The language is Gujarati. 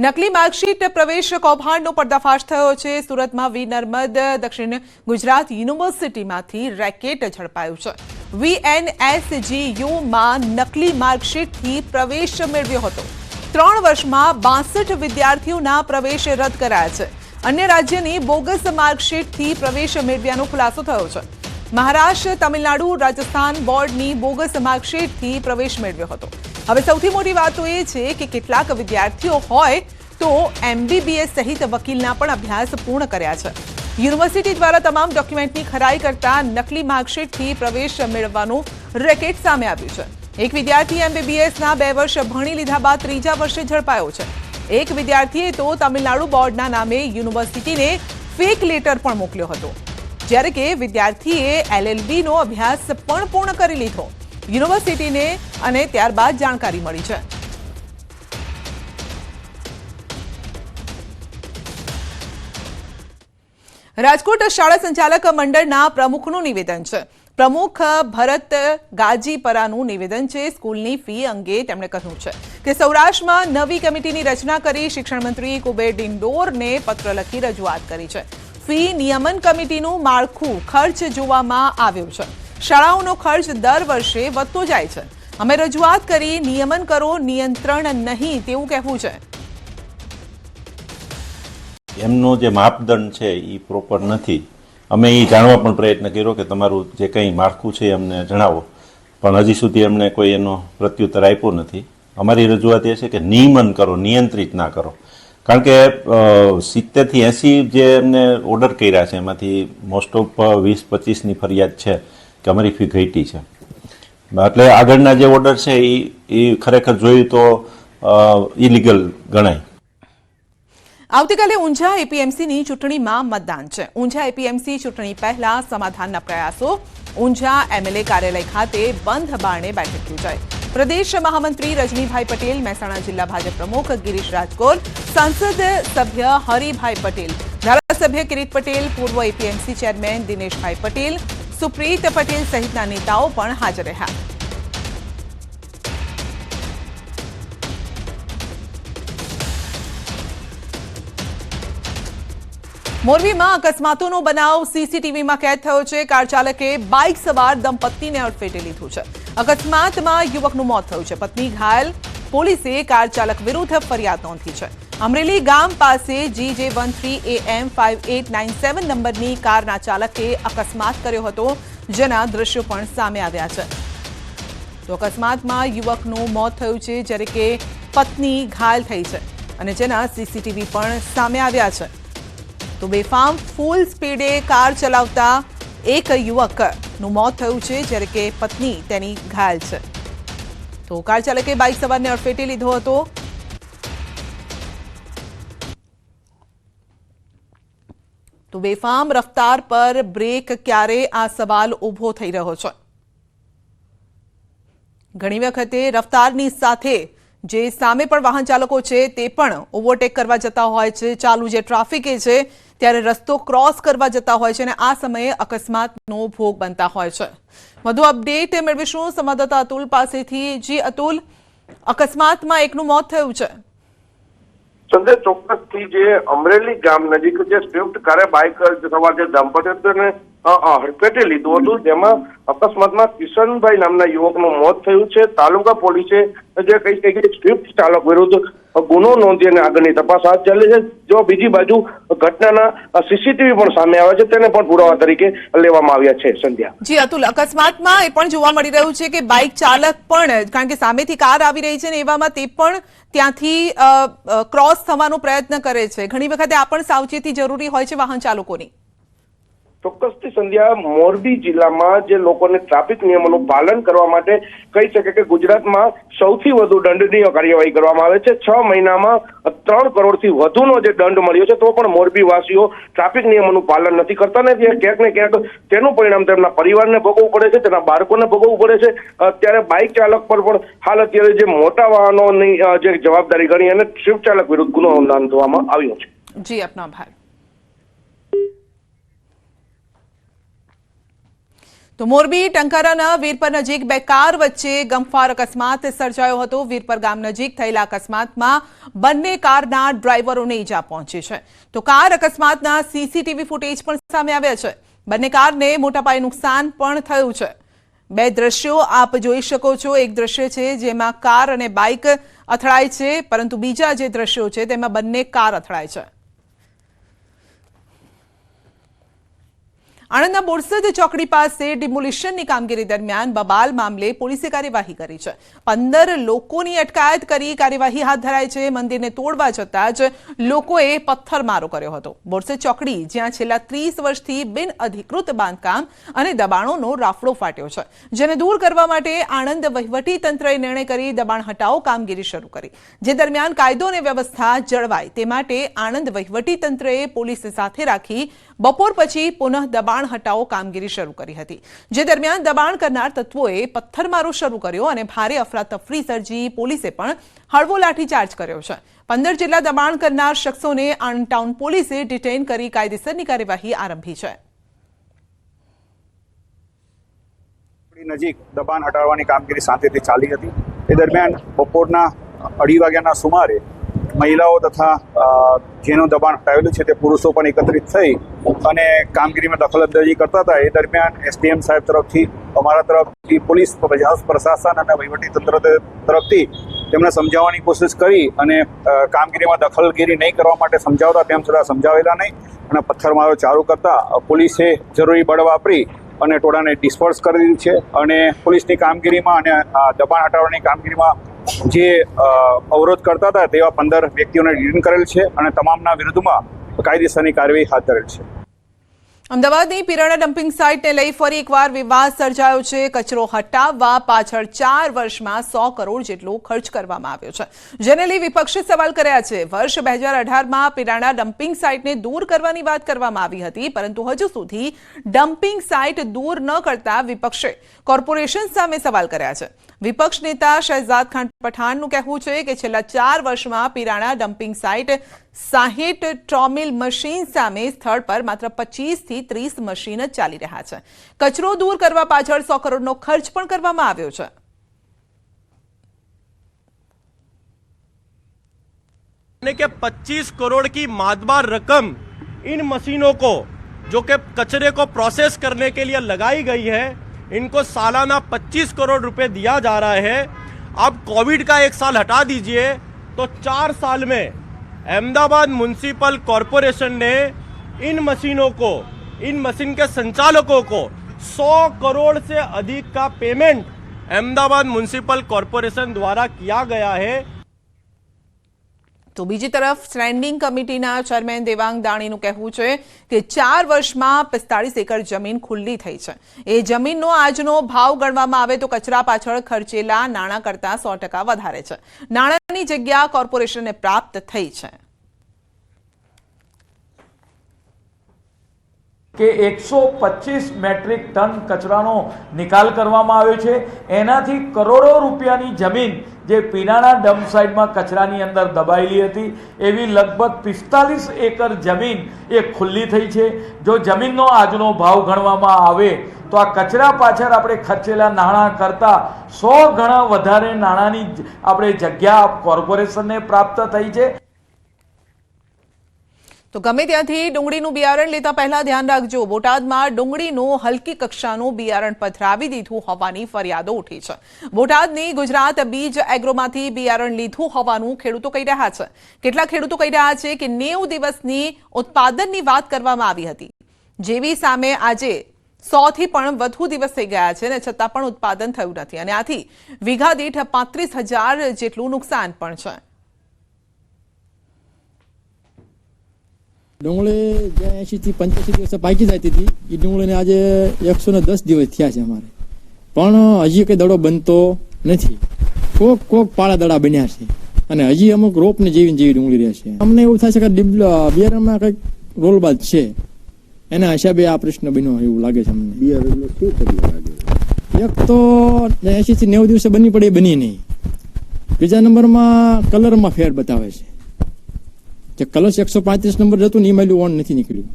નકલી માર્કશીટ પ્રવેશ કૌભાંડનો પર્દાફાશ થયો છે. સુરતમાં વી. નર્મદ, દક્ષિણ ગુજરાત યુનિવર્સિટીમાંથી રેકેટ ઝડપાયું છે. વીએનએસજીયુમાં નકલી માર્કશીટથી પ્રવેશ મેળવ્યો હતો. ત્રણ વર્ષમાં બાસઠ વિદ્યાર્થીઓના પ્રવેશ રદ કરાયા છે. અન્ય રાજ્યની બોગસ માર્કશીટથી પ્રવેશ મેળવ્યાનો ખુલાસો થયો છે. મહારાષ્ટ્ર, તમિલનાડુ, રાજસ્થાન બોર્ડની બોગસ માર્કશીટથી પ્રવેશ મેળવ્યો હતો. હવે સૌથી મોટી વાત તો એ છે કે કેટલાક વિદ્યાર્થીઓ હોય તો એમબીબીએસ સહિત વકીલના પણ અભ્યાસ પૂર્ણ કર્યા છે. યુનિવર્સિટી દ્વારા તમામ ડોક્યુમેન્ટની ખરાઈ કરતા નકલી માર્કશીટથી પ્રવેશ મેળવવાનું રેકેટ સામે આવ્યું છે. એક વિદ્યાર્થી એમબીબીએસના બે વર્ષ ભણી લીધા બાદ ત્રીજા વર્ષે ઝડપાયો છે. એક વિદ્યાર્થીએ તો તમિલનાડુ બોર્ડના નામે યુનિવર્સિટીને ફેક લેટર પણ મોકલ્યો હતો. જ્યારે કે વિદ્યાર્થીએ એલએલબીનો અભ્યાસ પણ પૂર્ણ કરી લીધો. યુનિવર્સિટીને અને ત્યારબાદ જાણકારી મળી છે. રાજકોટ શાળા સંચાલક મંડળના પ્રમુખનું નિવેદન છે. પ્રમુખ ભરત ગાજીપરાનું નિવેદન છે સ્કૂલની ફી અંગે તેમણે કહ્યું છે કે સૌરાષ્ટ્રમાં નવી કમિટીની રચના કરી શિક્ષણ મંત્રી કુબેર ડિંડોરને પત્ર લખી રજૂઆત કરી છે. ફી નિયમન કમિટીનું માળખું ખર્ચ જોવામાં આવ્યું છે. શાળાઓનો ખર્ચ દર વર્ષે વધતો જાય છે. અમે રજૂઆત કરી, નિયમન કરો, નિયંત્રણ નહીં તેવું કહેવું છે. એમનો જે માપદંડ છે એ પ્રોપર નથી. અમે એ જાણવા પણ પ્રયત્ન કર્યો કે તમારું જે કંઈ માળખું છે એમને જણાવો. પણ હજી સુધી એમને કોઈ એનો પ્રત્યુત્તર આપ્યો નથી. અમારી રજૂઆત એ છે કે નિયમન કરો, નિયંત્રિત ના કરો. કારણ કે સિત્તેરથી એંસી જે એમને ઓર્ડર કર્યા છે, એમાંથી મોસ્ટ ઓફ વીસ પચીસની ફરિયાદ છે. કે અમારી ફી ઘટી છે એટલે આગળના જે ઓર્ડર છે એ એ ખરેખર જોયું તો ઇલીગલ ગણાય. આવતીકાલે ઊંઝા એપીએમસીની ચૂંટણીમાં મતદાન છે. ઊંઝા એપીએમસી ચૂંટણી પહેલા સમાધાનના પ્રયાસો, ઊંઝા એમએલએ કાર્યાલય ખાતે બંધ બારણે બેઠક યોજાઈ. પ્રદેશ મહામંત્રી રજનીભાઈ પટેલ, મહેસાણા જિલ્લા ભાજપ પ્રમુખ ગિરીશ રાજકોર, સાંસદ સભ્ય હરિભાઈ પટેલ, ધારાસભ્ય કિરીટ પટેલ, પૂર્વ એપીએમસી ચેરમેન દિનેશભાઈ પટેલ સુપ્રીત પટેલ સહિતના નેતાઓ પણ હાજર રહ્યા. મોરબીમાં અકસ્માતોનો બનાવ સીસીટીવીમાં કેદ થયો છે. કાર ચાલકે બાઇક સવાર દંપતીને અડફેટે લીધું છે. અકસ્માતમાં યુવકનું મોત થયું છે. પત્ની ઘાયલ પોલીસે કાર ચાલક વિરુદ્ધ ફરિયાદ નોંધી છે. અમરેલી ગામ પાસે G J one three A M five eight nine seven નંબરની કારના ચાલકે અકસ્માત કર્યો હતો. જેના દ્રશ્યો પણ સામે આવ્યા છે. તો અકસ્માતમાં યુવકનું મોત થયું છે, જ્યારે કે પત્ની ઘાયલ થઈ છે અને જેના સીસીટીવી પણ સામે આવ્યા છે. તો બેફામ ફૂલ સ્પીડે કાર ચલાવતા એક યુવકનું મોત થયું છે, જ્યારે કે પત્ની તેની ઘાયલ છે. તો કાર ચાલકે બાઇક સવારને અડફેટી લીધો હતો. તો બેફામ રફતાર પર બ્રેક ક્યારે આ સવાલ ઊભો થઈ રહ્યો છે? ઘણી વખતે રફતારની સાથે જે સામે પણ વાહન ચાલકો છે તે પણ ઓવરટેક કરવા જતા હોય છે, ચાલુ જે ટ્રાફિકે છે ત્યારે રસ્તો ક્રોસ કરવા જતા હોય છે અને આ સમયે અકસ્માતનો ભોગ બનતા હોય છે. વધુ અપડેટ મેળવીશું સંવાદદાતા અતુલ પાસેથી. જી અતુલ, અકસ્માતમાં એકનું મોત થયું છે. સંજય, ચોક્કસથી જે અમરેલી ગામ નજીક જે સ્વિફ્ટ કારે બાઇક સવાર જે દંપતીને હડફેટે લીધું હતું, જેમાં અકસ્માતમાં કિશનભાઈ નામના યુવકનું મોત થયું છે. તાલુકા પોલીસે જે કહી છે કે સ્વિફ્ટ ચાલક વિરુદ્ધ ગુનો નોંધી અને આગળની તપાસ હાથ ચાલે છે. જો બીજી બાજુ ઘટનાના સીસીટીવી પણ સામે આવે છે, તેને પણ પુરાવા તરીકે લેવામાં આવ્યા છે. સંધ્યા. જી, અતુલ, અકસ્માતમાં એ પણ જોવા મળી રહ્યું છે કે બાઇક ચાલક પણ, કારણ કે સામેથી કાર આવી રહી છે ને એવામાં તે પણ ત્યાંથી ક્રોસ થવાનો પ્રયત્ન કરે છે. ઘણી વખતે આ પણ સાવચેતી જરૂરી હોય છે વાહન ચાલકોની ચોક્કસથી સંધ્યા મોરબી જિલ્લામાં જે લોકોને ટ્રાફિક નિયમોનું પાલન કરવા માટે કહી શકે કે ગુજરાતમાં સૌથી વધુ દંડનીય કાર્યવાહી કરવામાં આવે છે. છ મહિનામાં ત્રણ કરોડથી વધુનો જે દંડ મળ્યો છે, તો પણ મોરબી વાસીઓ ટ્રાફિક નિયમોનું પાલન નથી કરતા ને ક્યાંક ને ક્યાંક તેનું પરિણામ તેમના પરિવારને ભોગવવું પડે છે, તેના બાળકોને ભોગવવું પડે છે. અત્યારે બાઇક ચાલક પર પણ હાલ અત્યારે જે મોટા વાહનોની જે જવાબદારી ગણી અને સ્વિફ્ટ ચાલક વિરુદ્ધ ગુનો નોંધવામાં આવ્યો છે. જી, આપનો આભાર. તો મોરબી ટંકારાના વીરપર નજીક બે કાર વચ્ચે ગમફાર અકસ્માત સર્જાયો હતો. વીરપર ગામ નજીક થયેલા અકસ્માતમાં બંને કારના ડ્રાઈવરોને ઈજા પહોંચી છે. તો કાર અકસ્માતના સીસીટીવી ફૂટેજ પણ સામે આવ્યા છે. બંને કારને મોટા પાયે નુકસાન પણ થયું છે. બે દ્રશ્યો આપ જોઈ શકો છો. એક દ્રશ્ય છે જેમાં કાર અને બાઇક અથડાય છે, પરંતુ બીજા જે દ્રશ્યો છે તેમાં બંને કાર અથડાય છે. આણંદના બોરસદ ચોકડી પાસે ડિમોલિશનની કામગીરી દરમિયાન બબાલ મામલે પોલીસે કાર્યવાહી કરી છે. પંદર લોકોની અટકાયત કરી કાર્યવાહી હાથ ધરાઈ છે. મંદિરને તોડવા જતાં જ લોકોએ પથ્થરમારો કર્યો હતો. બોરસદ ચોકડી, જ્યાં છેલ્લા ત્રીસ વર્ષથી બિન અધિકૃત બાંધકામ અને દબાણોનો રાફડો ફાટ્યો છે. જેને દૂર કરવા માટે આણંદ વહીવટી તંત્રએ નિર્ણય કરી દબાણ હટાવો કામગીરી શરૂ કરી. જે દરમિયાન કાયદો અને વ્યવસ્થા જળવાય તે માટે આણંદ વહીવટી તંત્રએ પોલીસ સાથે રાખી બપોર પછી પુનઃ દબાણ હટાવો કામગીરી શરૂ કરી હતી. જે દરમિયાન દબાણ કરનાર તત્વોએ પથ્થરમારો શરૂ કર્યો અને ભારે અફરાતફરી સર્જી પોલીસે પણ હળવો લાઠીચાર્જ કર્યો છે. પંદર જેટલા દબાણ કરનાર શખ્સોને આણટાઉન પોલીસે ડિટેઇન કરી કાયદેસરની કાર્યવાહી આરંભી છે. નજીક દબાણ હટાવવાની કામગીરી શાંતિથી ચાલી હતી. એ દરમિયાન બપોરના અઢી વાગ્યાના સુમારે મહિલાઓ તથા જેનું દબાણ હટાવેલું છે તે પુરુષો પણ એકત્રિત થઈ અને કામગીરીમાં દખલઅંદાજી કરતા હતા. એ દરમિયાન એસડીએમ સાહેબ તરફથી, અમારા તરફથી, પોલીસ પ્રશાસન અને વહીવટી તંત્ર તરફથી તેમણે સમજાવવાની કોશિશ કરી અને કામગીરીમાં દખલગીરી નહીં કરવા માટે સમજાવતા તેમ છતાં સમજાવેલા નહીં અને પથ્થરમારો ચાલુ કરતા પોલીસે જરૂરી બળ વાપરી અને ટોળાને ડિસ્પર્સ કરી દીધી છે અને પોલીસની કામગીરીમાં અને દબાણ હટાવવાની કામગીરીમાં જે અવરોધ કરતા હતા તેવા પંદર વ્યક્તિઓને ડિટેન કરેલ છે અને તમામના વિરુદ્ધમાં કાયદેસરની કાર્યવાહી હાથ ધરેલ છે. અમદાવાદની પિરાણા ડમ્પિંગ સાઇટને લઈ ફરી એકવાર વિવાદ સર્જાયો છે. કચરો હટાવવા પાછળ ચાર વર્ષમાં સો કરોડ જેટલો ખર્ચ કરવામાં આવ્યો છે. જેને લઈ વિપક્ષે સવાલ કર્યા છે. વર્ષ બે હજાર અઢારમાં પિરાણા ડમ્પિંગ સાઇટને દૂર કરવાની વાત કરવામાં આવી હતી, પરંતુ હજુ સુધી ડમ્પિંગ સાઇટ દૂર ન કરતા વિપક્ષે કોર્પોરેશન સામે સવાલ કર્યા છે. વિપક્ષ નેતા શહેજાદ ખાન પઠાણનું કહેવું છે કે છેલ્લા ચાર વર્ષમાં પિરાણા ડમ્પિંગ સાઇટ સાહીઠ ટ્રોમિલ મશીન સામે સ્થળ પર માત્ર પચીસ થી ત્રીસ મશીન જ ચાલી રહ્યા છે કચરો દૂર કરવા પાછળ સો કરોડનો ખર્ચ પણ કરવામાં આવ્યો છે ने के 25 करोड़ की मातबार रकम इन मशीनों को जो कि कचरे को प्रोसेस करने के लिए लगाई गई है इनको सालाना 25 करोड़ रुपए दिया जा रहा है। अब कोविड का एक साल हटा दीजिए तो चार साल में अहमदाबाद म्यूनसिपल कॉरपोरेशन ने इन मशीनों को, इन मशीन के संचालकों को 100 करोड़ से अधिक का पेमेंट अहमदाबाद म्यूनसिपल कॉरपोरेशन द्वारा किया गया है। તો બીજી તરફ સ્ટેન્ડિંગ કમિટીના ચેરમેન દેવાંગ દાણીનું કહેવું છે કે ચાર વર્ષમાં પિસ્તાળીસ એકર જમીન ખુલ્લી થઈ છે. એ જમીનનો આજનો ભાવ ગણવામાં આવે તો કચરા પાછળ ખર્ચેલા નાણાં કરતાં સો ટકા વધારે છે. નાણાંની જગ્યા કોર્પોરેશનને પ્રાપ્ત થઈ છે. કે એકસો પચીસ મેટ્રિક ટન કચરાનો નિકાલ કરવામાં આવ્યો છે. એનાથી કરોડો રૂપિયાની જમીન જે પીનાણા ડમ સાઈડમાં કચરાની અંદર દબાયેલી હતી, એવી લગભગ પિસ્તાલીસ એકર જમીન એ ખુલ્લી થઈ છે. જો જમીનનો આજનો ભાવ ગણવામાં આવે, તો આ કચરા પાછળ આપણે ખર્ચેલા નાણાં કરતાં સો ગણા વધારે નાણાંની આપણે જગ્યા કોર્પોરેશનને પ્રાપ્ત થઈ છે. તો ગમે ત્યાંથી ડુંગળીનું બિયારણ લેતા પહેલા ધ્યાન રાખજો. બોટાદમાં ડુંગળીનું હલકી કક્ષાનું બિયારણ પધરાવી દીધું હોવાની ફરિયાદો ઉઠી છે. બોટાદની ગુજરાત બીજ એગ્રોમાંથી બિયારણ લીધું હોવાનું ખેડૂતો કહી રહ્યા છે. કેટલા ખેડૂતો કહી રહ્યા છે કે નેવું દિવસની ઉત્પાદનની વાત કરવામાં આવી હતી. જેવી સામે આજે સો થી પણ વધુ દિવસ થઈ ગયા છે અને છતાં પણ ઉત્પાદન થયું નથી. અને આથી વીઘા દીઠ પાંત્રીસ હજાર જેટલું નુકસાન પણ છે. ડુંગળી જે એંશી થી પંચ્યાસી દિવસે પાકી જતી હતી એ ડુંગળીને આજે એકસો ને દસ દિવસ થયા છે અમારે. પણ હજી કઈ દડો બનતો નથી. કોક કોક પાળા દડા બન્યા છે. અને હજી અમુક રોપને જેવી જેવી ડુંગળી રહ્યા છે. અમને એવું થાય છે કે બિયારણમાં કંઈક રોલબાદ છે. એના હિસાબે આ પ્રશ્ન બન્યો એવું લાગે છે અમને. એક તો એંશી થી નેવું દિવસે બની પડે એ બની નહીં. બીજા નંબરમાં કલરમાં ફેર બતાવે છે. જે કલશ એકસો પાંત્રીસ નંબર જતું ને એમાં ઓન નથી નીકળ્યું.